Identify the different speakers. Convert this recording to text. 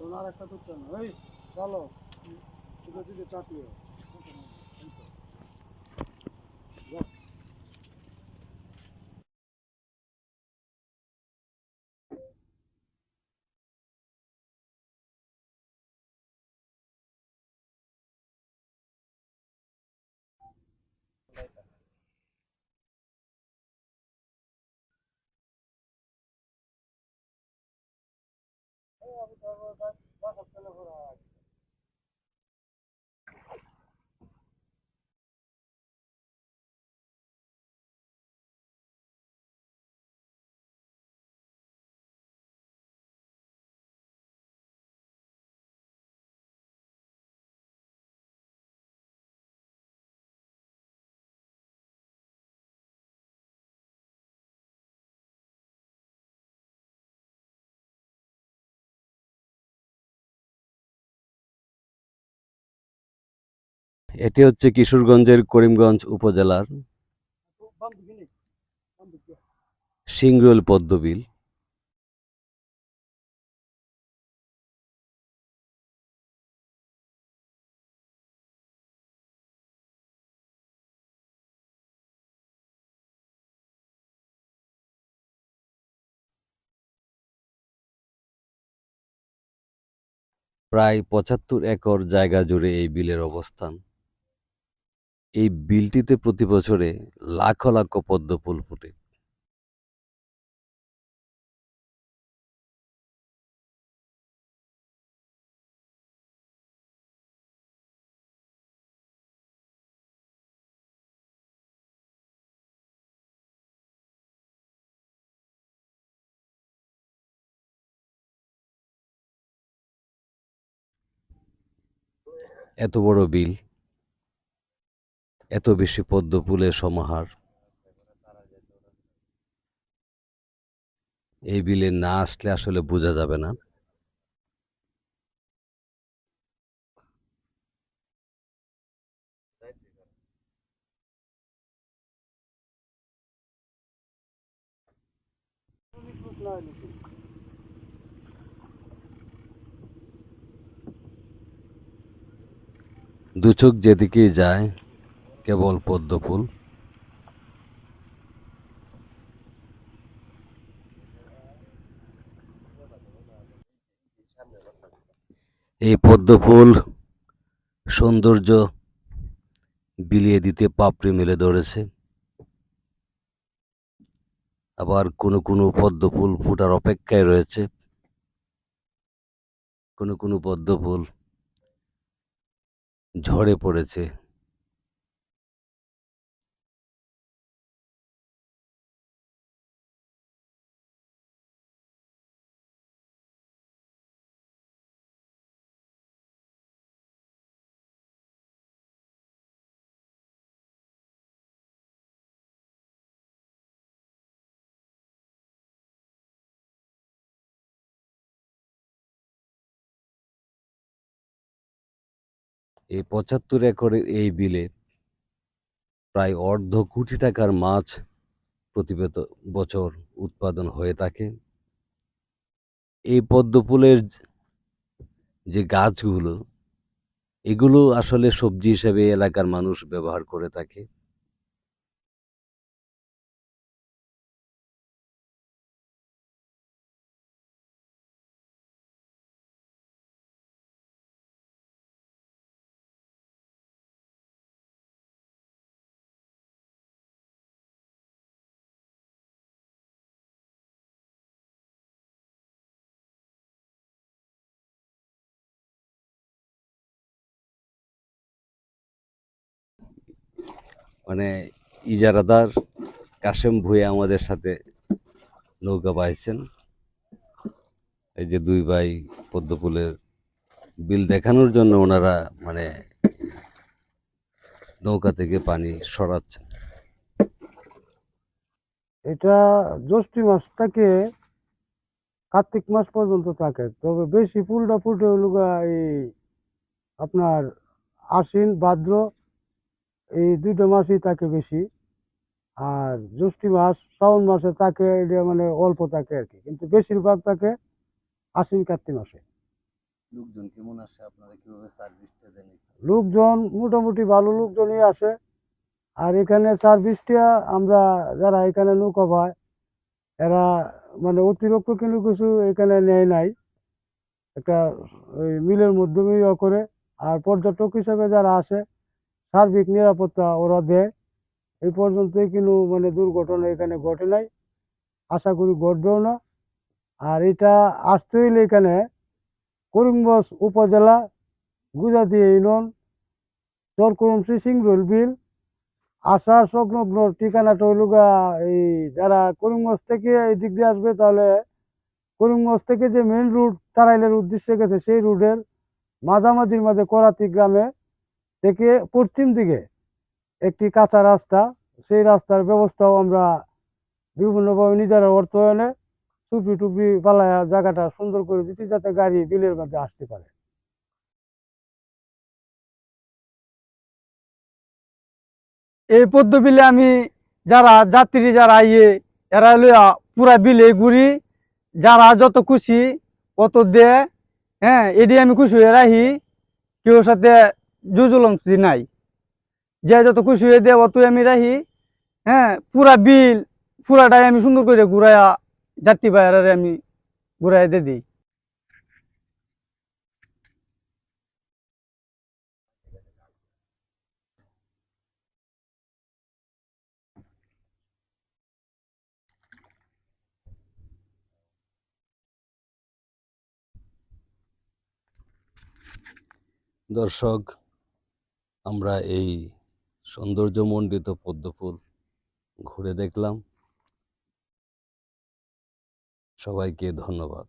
Speaker 1: তোমার একটা তো চান ওই চলো। এটা দিতে চাপিয়ে
Speaker 2: এটি হচ্ছে কিশোরগঞ্জের করিমগঞ্জ উপজেলার সিংরুল পদ্মবিল। প্রায় পঁচাত্তর একর জায়গা জুড়ে এই বিলের অবস্থান। এই বিলটিতে প্রতি বছরে লাখ লাখ পদ্ম ফুল ফোটে। এত বড় বিল? এত বেশি পদ্ম ফুলের সমাহার। এই বিলে না আসলে আসলে বোঝা যাবে না। দু চোখ যেদিকেই যায় কেবল পদ্ম ফুল। এই পদ্ম ফুল সৌন্দর্য বিলিয়ে দিতে পাপড়ি মেলে ধরেছে। আবার কোনো কোনো পদ্ম ফুল ফুটার অপেক্ষায় রয়েছে। কোনো কোনো পদ্ম ফুল ঝরে পড়েছে। এই পঁচাত্তর একরের এই বিলে প্রায় অর্ধ কোটি টাকার মাছ প্রতিবেত বছর উৎপাদন হয়ে থাকে। এই পদ্মফুলের যে গাছগুলো, এগুলো আসলে সবজি হিসেবে এলাকার মানুষ ব্যবহার করে থাকে। মানে ইজারাদার কাশেম ভুঁইয়া আমাদের সাথে নৌকা পাইছেন এই যে দুই ভাই পদ্ম ফুলের বিল দেখানোর জন্য ওনারা মানে নৌকা থেকে পানি সরাচ্ছেন।
Speaker 1: এটা জ্যৈষ্ঠী মাস থেকে কার্তিক মাস পর্যন্ত থাকে, তবে বেশি ফুলটা ফুটে হলো এই আপনার আশ্বিন, ভাদ্র এই দুইটা মাসই থাকে বেশি। আর জ্যৈষ্ঠী মাস শ্রাবণ মাসে থাকে এটা মানে অল্প থাকে আর কি। কিন্তু বেশিরভাগ থাকে আশ্বিন কার্তিক মাসে।
Speaker 2: লোকজন কেমন আসে? আপনারা কীভাবে সার্ভিসটা দেন
Speaker 1: লোকজন মোটামুটি ভালো লোকজনই আসে। আর এখানে সার্ভিসটা আমরা যারা এখানে নৌকা পায় এরা মানে অতিরিক্ত কিন্তু কিছু এখানে নেয় নাই। একটা ওই মিলের মাধ্যমে ইয়ে করে। আর পর্যটক হিসাবে যারা আসে সার্বিক নিরাপত্তা ওরা দেয়। এই পর্যন্তই কিন্তু মানে দুর্ঘটনা এখানে ঘটে নাই। আশা করি ঘটবেও না। আর এটা আসতে হইলে এখানে করিমগঞ্জ উপজেলা গুজাতি ইউনিয়ন চরকুরমসি সিংরুল বিল আসার সংলগ্ন ঠিকানাটা হইল এই যারা করিমগঞ্জ থেকে এই দিক দিয়ে আসবে তাহলে করিমগঞ্জ থেকে যে মেন রুট তারাইলের উদ্দেশ্যে গেছে সেই রুটের মাঝামাঝির মাঝে করাতি গ্রামে থেকে পশ্চিম দিকে একটি কাঁচা রাস্তা, সেই রাস্তার ব্যবস্থাও আমরা বিভিন্নভাবে নিজেরা অর্থায়নে টুপি টুপি পালায়া জায়গাটা সুন্দর করে দিচ্ছি যাতে গাড়ি বিলের মধ্যে আসতে পারে।
Speaker 3: এই পদ্ম বিলে আমি যারা যাত্রী, যারা আইয়ে, এরা লইয়া পুরা বিলে ঘুরি, যারা যত খুশি অত দে হ্যাঁ এটি আমি খুশি হয়ে রাখি। কেউ সাথে জুজুলমসি নাই। যে যত খুশি হয়ে দে অতই আমি রাখি। হ্যাঁ পুরা বিল, পুরাটাই আমি সুন্দর করে ঘুরাইয়া যাত্রী বাইরে আমি ঘুরাই দিয়ে দিই।
Speaker 2: দর্শক আমরা এই সৌন্দর্যমণ্ডিত পদ্মফুল ঘুরে দেখলাম। সবাইকে ধন্যবাদ।